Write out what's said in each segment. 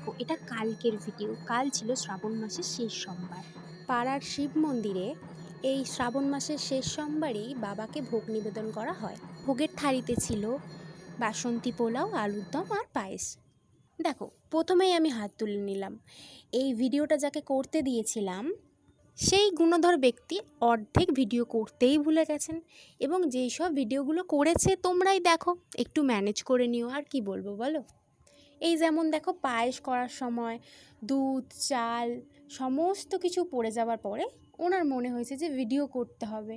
দেখো, এটা কালকের ভিডিও কাল ছিল শ্রাবণ মাসের শেষ সোমবার। পাড়ার শিব মন্দিরে এই শ্রাবণ মাসের শেষ সোমবারই বাবাকে ভোগ নিবেদন করা হয়। ভোগের থালিতে ছিল বাসন্তী পোলাও, আলুর দম আর পায়েস। দেখো, প্রথমেই আমি হাত তুলে নিলাম। এই ভিডিওটা যাকে করতে দিয়েছিলাম, সেই গুণধর ব্যক্তি অর্ধেক ভিডিও করতেই ভুলে গেছেন এবং যেই সব ভিডিওগুলো করেছে তোমরাই দেখো, একটু ম্যানেজ করে নিও। আর কি বলব বলো? এই যেমন দেখো পায়েস করার সময়, দুধ, চাল, সমস্ত কিছু পড়ে যাওয়ার পরে ওনার মনে হয়েছে যে ভিডিও করতে হবে।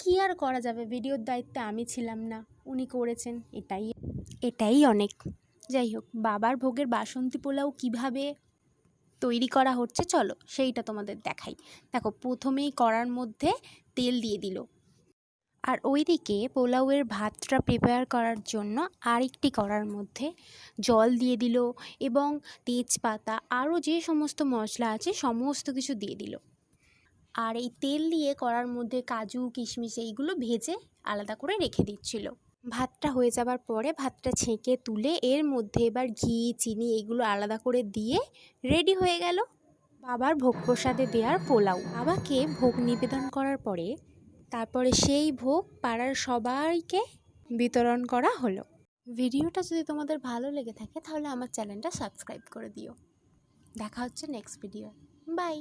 কী আর করা যাবে? ভিডিওর দায়িত্বে আমি ছিলাম না, উনি করেছেন, এটাই এটাই অনেক। যাই হোক, বাবার ভোগের বাসন্তী পোলাও কীভাবে তৈরি করা হচ্ছে চলো, সেইটা তোমাদের দেখাই। দেখো, প্রথমেই করার মধ্যে তেল দিয়ে দিল। আর ওইদিকে পোলাওয়ের ভাতটা প্রিপেয়ার করার জন্য আরেকটি কড়ার মধ্যে জল দিয়ে দিল এবং তেজপাতা আরও যে সমস্ত মশলা আছে সমস্ত কিছু দিয়ে দিল। আর এই তেল দিয়ে কড়ার মধ্যে কাজু, কিশমিশ এইগুলো ভেজে আলাদা করে রেখে দিচ্ছিল। ভাতটা হয়ে যাবার পরে ভাতটা ছেঁকে তুলে এর মধ্যে এবার ঘি, চিনি এগুলো আলাদা করে দিয়ে রেডি হয়ে গেল। বাবার ভোগ প্রসাদে দেওয়ার পোলাও। বাবাকে ভোগ নিবেদন করার পরে তারপরে সেই ভোগ পাড়ার সবাইকে বিতরণ করা হলো। ভিডিওটা যদি তোমাদের ভালো লেগে থাকে, তাহলে আমার চ্যানেলটা সাবস্ক্রাইব করে দিও। দেখা হচ্ছে নেক্সট ভিডিও বাই